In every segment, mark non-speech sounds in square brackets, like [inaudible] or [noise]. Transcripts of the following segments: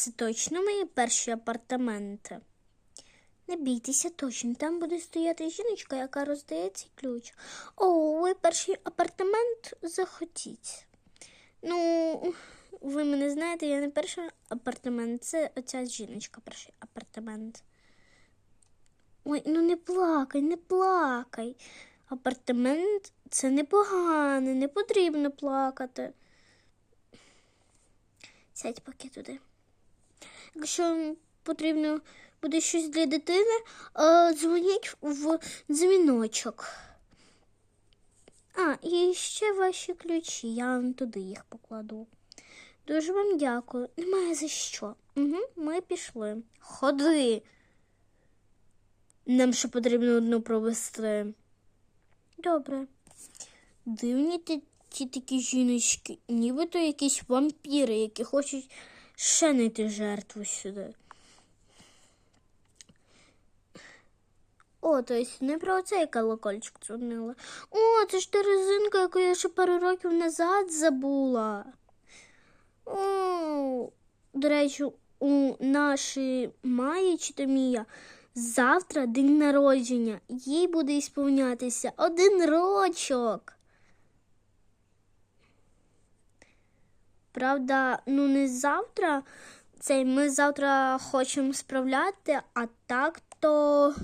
Це точно мої перші апартаменти. Не бійтеся точно, там буде стояти жіночка, яка роздає цей ключ. О, ви перший апартамент захотіть. Ну, ви мене знаєте, я не перший апартамент, це оця жіночка, перший апартамент. Ой, ну не плакай, не плакай. Апартамент це непогано, не потрібно плакати. Сядь поки туди. Якщо потрібно буде щось для дитини, е, дзвоніть в дзвіночок. А, і ще ваші ключі, я вам туди їх покладу. Дуже вам дякую. Немає за що. Угу, ми пішли. Ходи. Нам ще потрібно одну провести. Добре. Дивні ті, такі жіночки, нібито якісь вампіри, які хочуть ще знайти жертву сюди. О, то есть не про цей колокольчик дзвонила. О, це ж та резинка, яку я ще пару років назад забула. О, до речі, у нашої Маї чи то Мія завтра день народження. Їй буде ісповнятися один рочок. Правда, ну не завтра. Цей ми завтра хочемо справляти, а так то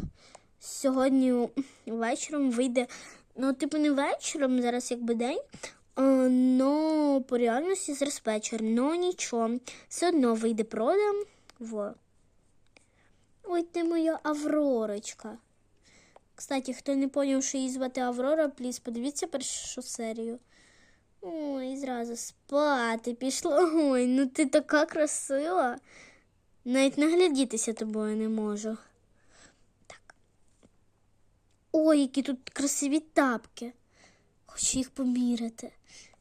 сьогодні вечором вийде. Ну, типу, не вечором, зараз якби день. Но по реальності зараз вечір. Ну нічого. Все одно вийде продам. Во. Ой, ти моя Авророчка. Кстати, хто не поняв, що її звати Аврора, пліз, подивіться першу серію. Ой, зразу спати пішла. Ой, ну ти така красива. Навіть наглядітися тобою не можу. Так. Ой, які тут красиві тапки. Хочу їх поміряти.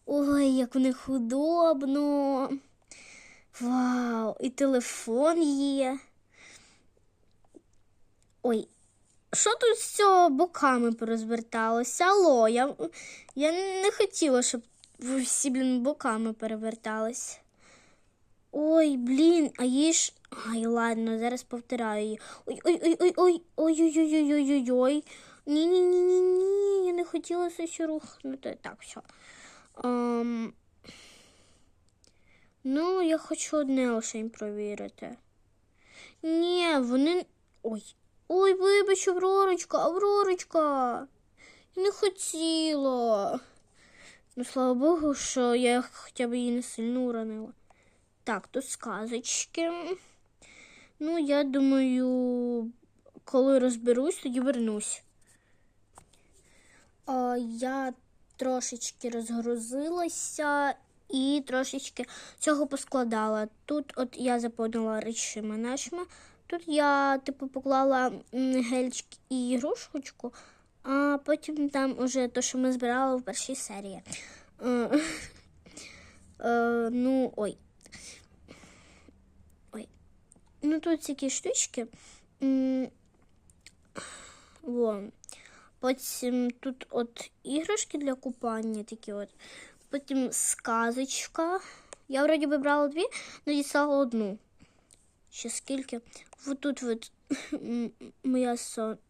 Ой, як в них удобно. Вау, і телефон є. Ой, що тут з цього боками порозверталося? Алло, я, я не хотіла, щоб ви всі, блін, боками перевертались. Ой, блін, а їй ж. Ай, ладно, зараз повторяю її. Ой-ой-ой-ой-ой-ой-ой-ой-ой-ой. Ні-ні-ні-ні-ні. Я не хотіла щось рухнути. Так, все. Um... Ну, я хочу одне лишень провірити. Ні, вони. Ой. Ой, вибач, Авророчка, Авророчка. Я не хотіла. Ну, слава Богу, що я хоча б її не сильно уронила. Так, тут сказочки. Ну, я думаю, коли розберусь, тоді вернусь. А, я трошечки розгрузилася і трошечки цього поскладала. Тут от я заповнила речима нашими. Тут я, типу, поклала гельчик і ігрушечку, а потім там уже те, що ми збирали в першій серії. [laughs] Е, ну, ой. Ой. Ну, тут такі штучки. Во. Потім тут от іграшки для купання такі от. Потім сказочка. Я вроді би брала дві, але дістала одну. Ще скільки? Тут от [laughs]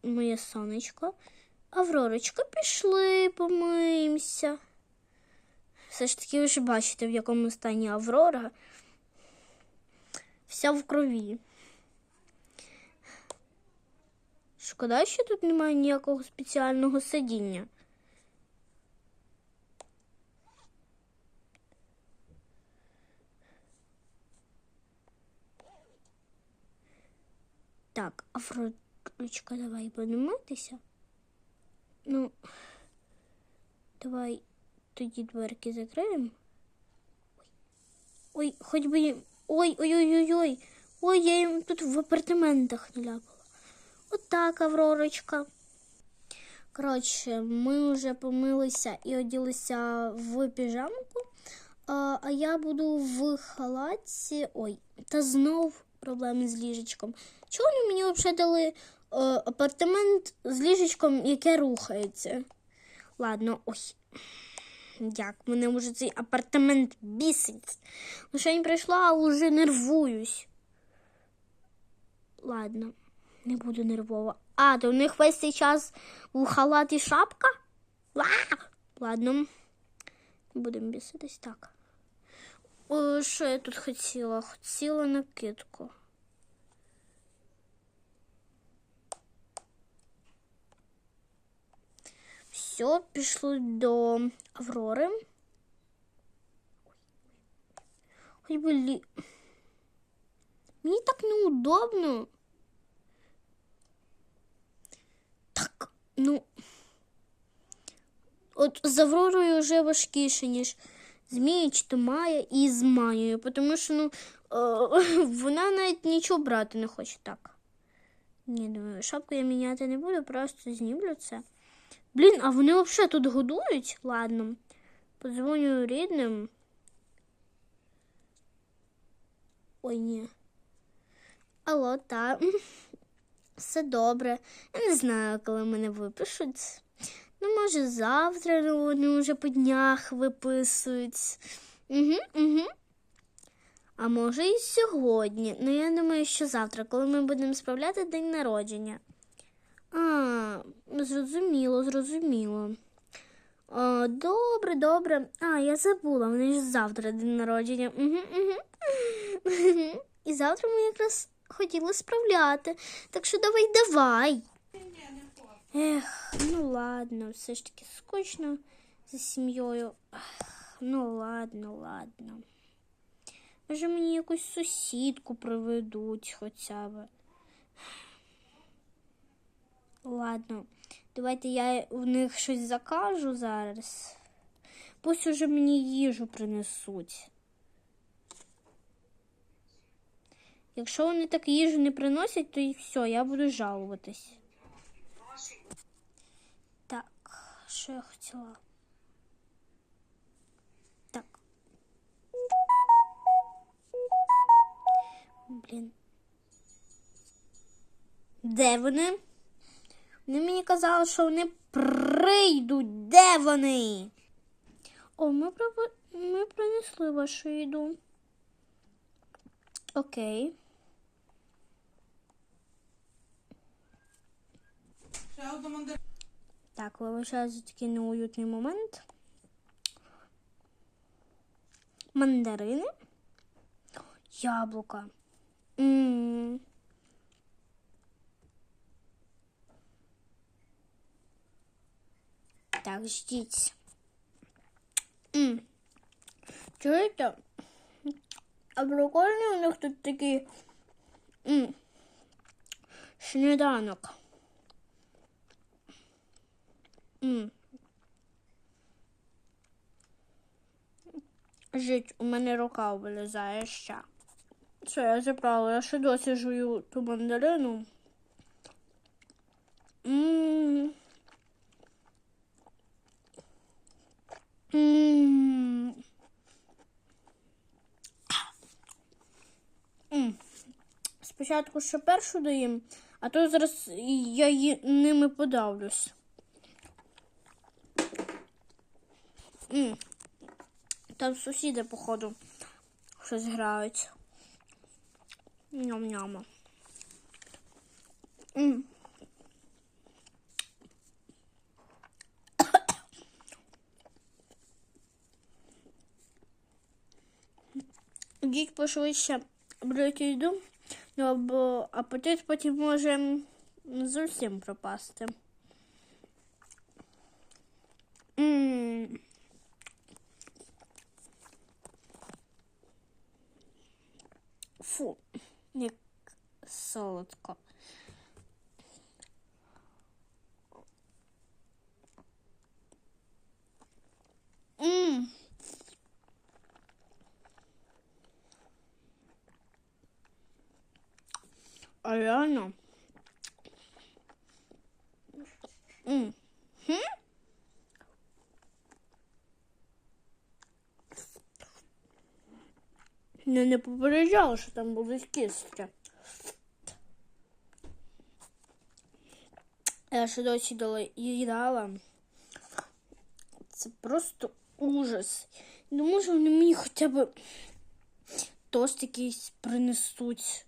моє сонечко. Авророчка, пішли, помиємося. Все ж таки ви ж бачите, в якому стані Аврора. Вся в крові. Шкода, що тут немає ніякого спеціального сидіння. Так, Афродочка, давай митися. Ну, давай тоді дверки закриємо. Ой, хоч би. їм- Ой, ой, я їм тут в апартаментах наляпала. Отак, Авророчка. Коротше, ми вже помилися і оділися в піжамку, а, я буду в халаті. Ой, та знов проблеми з ліжечком. Чого вони мені взагалі дали апартамент з ліжечком, яке рухається? Ладно, ой. Як мене вже цей апартамент бісить. Ну, ще не прийшла, а вже нервуюсь. ладно, не буду нервова. А, то у них весь цей час був халат і шапка? Ла! Ладно, будемо біситись так. О, що я тут хотіла? Хотіла накидку. Все, пішло до Аврори. Ой, блін. Мені так неудобно. Так, ну. От з Авророю вже важкіше, ніж з Мією, чи то Майя і з Маєю, тому що ну, е, [laughs] вона навіть нічого брати не хоче так. Ні, думаю, шапку я міняти не буду, просто знімлю це. Блін, а вони взагалі тут годують? Ладно. Подзвоню рідним. Ой, ні. Алло, та. [laughs] Все добре. Я не знаю, коли мене випишуть. Ну, може, завтра ну, вони вже по днях виписують. Угу, угу. А може і сьогодні. Ну, я думаю, що завтра, коли ми будемо справляти день народження. А, зрозуміло, зрозуміло. А, добре, добре. А, я забула, вони ж завтра день народження. Угу, угу. І завтра ми якраз хотіли справляти. Так що давай, давай. Ех, ну ладно, все ж таки скучно за сім'єю. Ну ладно, ладно. Може мені якусь сусідку приведуть хоча б. Ладно, давайте я в них щось закажу зараз. Пусть уже мені їжу принесуть. Якщо вони так їжу не приносять, то і все, я буду жалуватись. Так, що я хотіла? Так. Блін. Де вони? Вони мені казали, що вони прийдуть. Де вони? О, ми, прив- ми принесли вашу їду. Окей. Так, вибачаю такий неуютний момент. Мандарини. Яблука. м Так, ждіть. м Чуєте? А прикольний у них тут такий м сніданок. М. Жить, у мене рука вилізає ще. Що я забрала? Я ще досі жую ту мандарину. М. М. М. Спочатку ще першу доїм, а то зараз я ї- ними подавлюсь. Там сусіди, походу, щось грають. Ням-няма. М. Йдіть пошвидше берете їду, ну, бо апетит потім може м, зовсім пропасти. М. Фу, як солодко. А реально? М. Я не попереджала, що там будуть кістки. Я ще досі доїдала. Це просто ужас. Не може вони мені хоча б тост якийсь принесуть.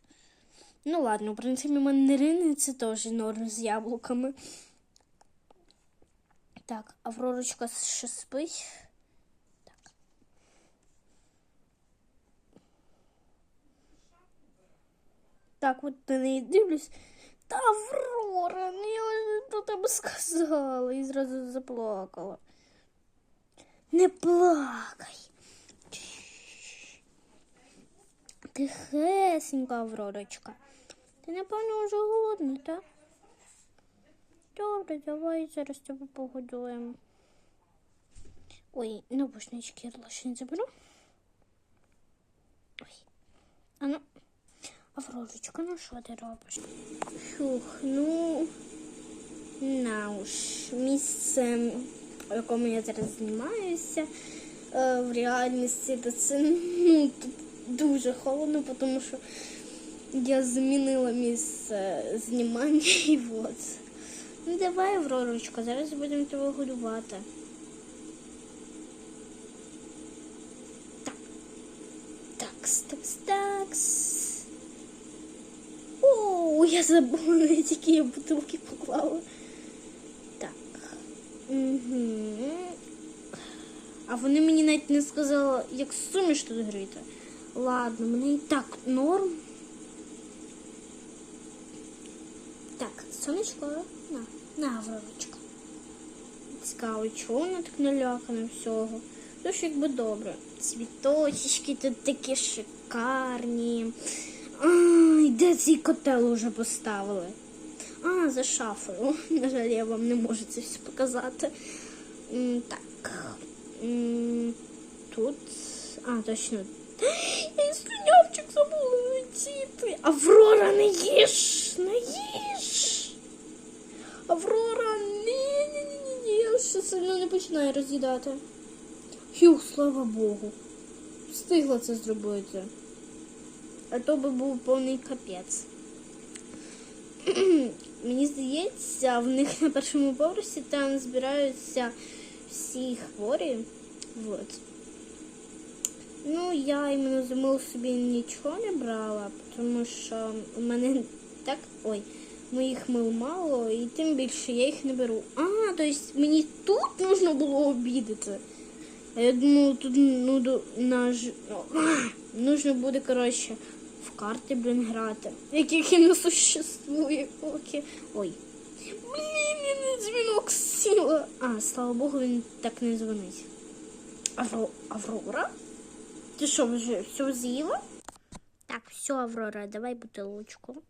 Ну ладно, в принципі, мандарини це теж норм з яблуками. Так, Авророчка ще спить. Так. Так, от на неї дивлюсь. Та Аврора, ну я про тебе сказала і зразу заплакала. Не плакай. Тихесенька, Авророчка. Ти, напевно, вже голодна, так? Добре, давай зараз тебе погодуємо. Ой, навушнички я лише не заберу. Ой. А ну, Авророчка, ну що ти робиш? Фух, ну, на уж, місце, в якому я зараз знімаюся, е, в реальності, то це ну, дуже холодно, тому що я змінила місце знімання і от. Ну давай, Авророчка, зараз будемо тебе годувати. Так. Такс, такс, такс. О, я забула, навіть які я бутилки поклала. Так. Угу. А вони мені навіть не сказали, як суміш тут гріти. Ладно, мене і так норм. Так, сонечко, на, на, Авророчка. Цікаво, чого вона так налякана всього? Тож якби добре. Цвіточки тут такі шикарні. Ай, де цей котел уже поставили? А, за шафою. [laughs] На жаль, я вам не можу це все показати. Так. Тут. А, точно. [gasps] Я слюнявчик забула летіти. Аврора, не їж! Не їж! Аврора, ні, ні, ні, ні, ні, я ще не роз'їдати. Фух, слава Богу. Встигла це зробити. А то би був повний капець. [clears throat] Мені здається, в них на першому поверсі там збираються всі хворі. Вот. Ну, я іменно зимою собі нічого не брала, тому що у мене так. Ой, моїх мил мало, і тим більше я їх не беру. А, то есть мені тут нужно було обідати. Я думала, тут ну, до- на ж... [clears throat] нужно буде, коротше, в карти, блін, грати. Яких і не существує поки. Ой. Блін, не дзвінок сіла. А, слава Богу, він так не дзвонить. Авро... Аврора? Ти що, вже все з'їла? Так, все, Аврора, давай бутилочку.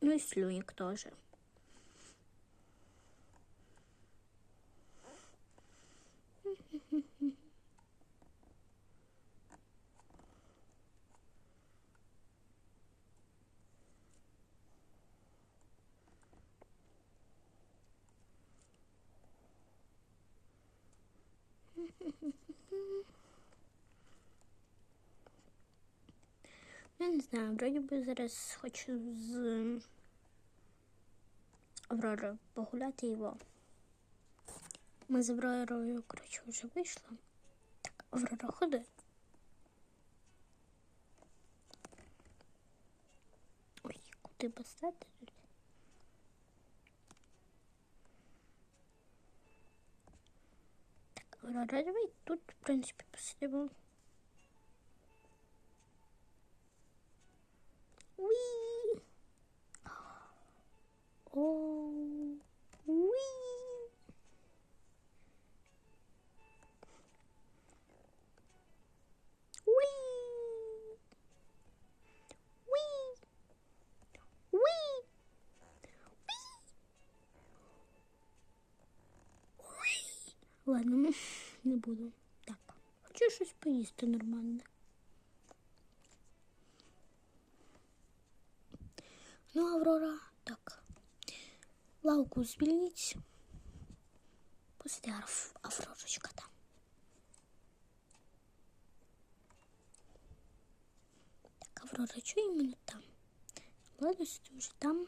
Ну и слюник тоже. Я не знаю, вроді би зараз хочу з Авророю погуляти його. Ми з Авророю, коротше, вже вийшли. Так, Аврора, ходи. Ой, куди поставити тут? Так, Аврора, давай тут, в принципі, посидимо. Уи! О, уи! Уи! Уи! Уи! Уи! Ладно, ну, не буду. Так, хочу щось поїсти нормальне. Ну, Аврора, так. Лавку звільніть. Посиди, Ав- Авророчка там. Так, Аврора, що іменно там? Ладно, сиди вже там.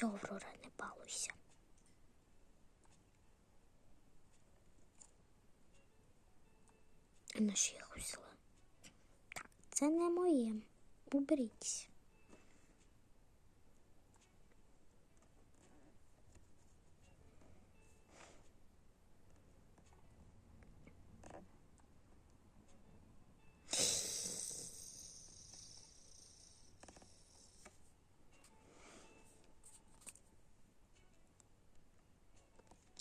Все, Аврора, не балуйся. Вона ж я взяла? Так, це не моє. Уберіть.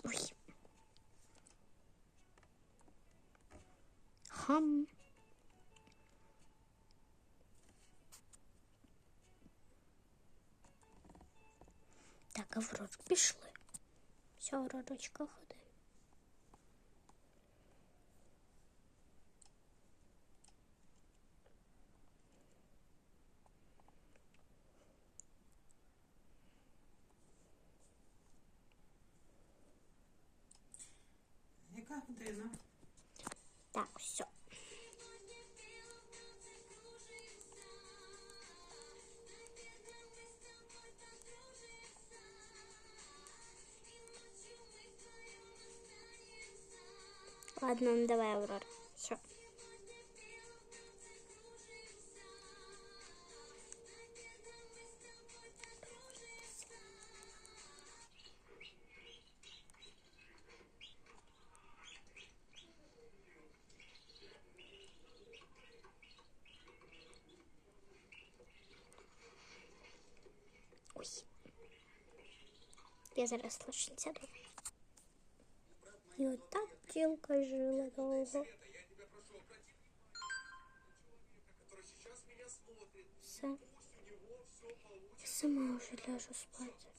Ой. Хам. Так, Аврор, пішли. Все, Авророчка, ходи. Ладно, ну давай, Аврора. Все. Ой. Я зараз лише сяду. І отак тілка жила довго. Все. Я сама вже ляжу спати.